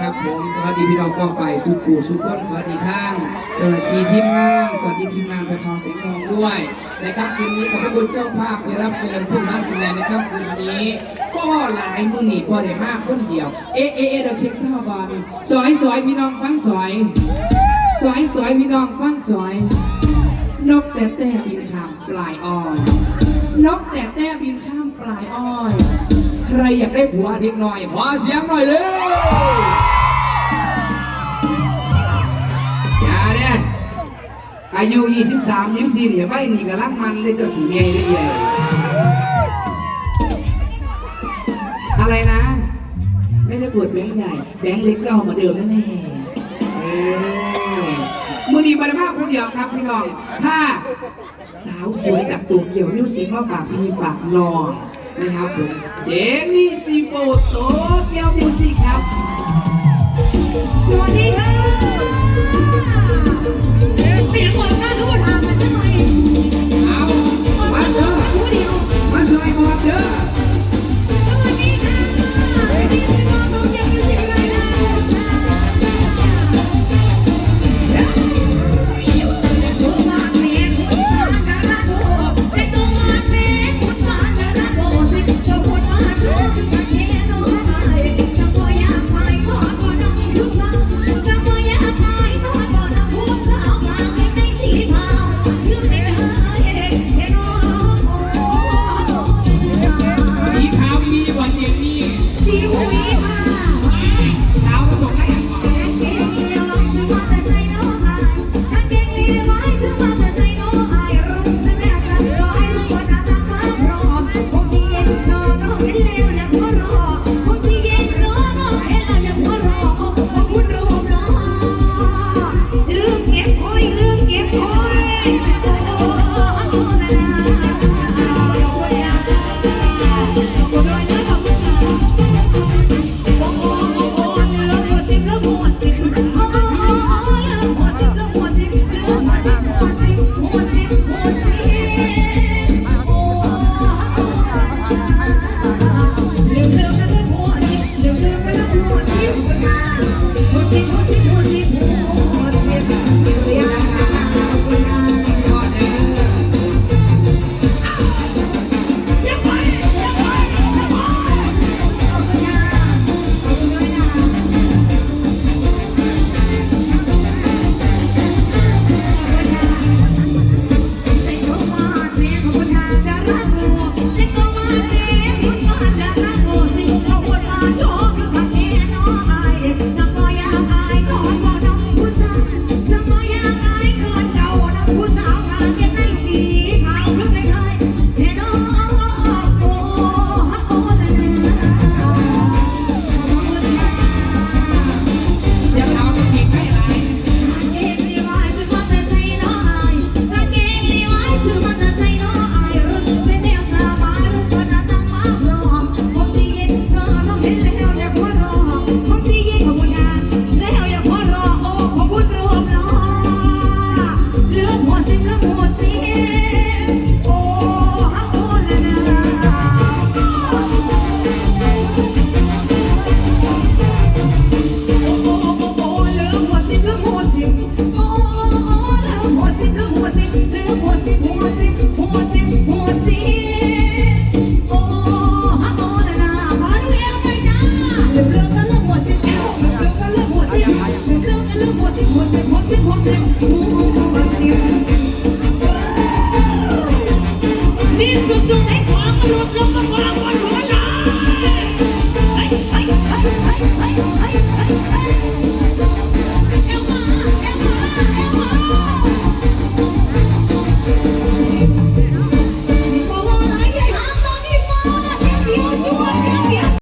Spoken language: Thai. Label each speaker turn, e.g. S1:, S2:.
S1: ครับผมสวัสดีพี่น้องกองไปสุขูสุขคนสวัสดีท่างเจ้าหน้าที่ทีมงานสวัสดีทีมงานไปทองเสียงทองด้วยในค่ำคืนนี้ขอบคุณเจ้าภาพที่รับเชิญผู้มาดูแลในครับคืนนี้ก็หลายมือหนีพอได้มากคนเดียว เอ๊ะเอ๊ะเราเช็คซ้าก่อนสวยสวยพี่น้องฟังสวยสวยสวยพี่น้องฟังสวยนกแต่แต่บินข้ามปลายอ้อยนกแต่แต่บินข้ามปลายอ้อย ใครอยากได้ผัวเด็กหน่อยขอเสียงหน่อยเลยอย่าเนี่ยอายุ 23 24เนี่ยไม่นี่กำลังมันเลยจะสีเงยได้ยอะไรนะ ไม่ได้ปวดแบงค์ใหญ่แบงค์เล็กก็เอามาเดิมนั่นแหลมือดีบริภาพคนเดียวครับพี่น้องถ้าสาวสวยจากตัวเกี่ยวมิวสีกมาฝากพี่ฝากน้อง นะครับผมเจมี่ซีโฟโตเกียวมิวสิกครับ
S2: สวัสดีค่ะเปลี่ยนคนหน้าทุกทางกันทำไม Isso, isso, nem como, não, não, não, não.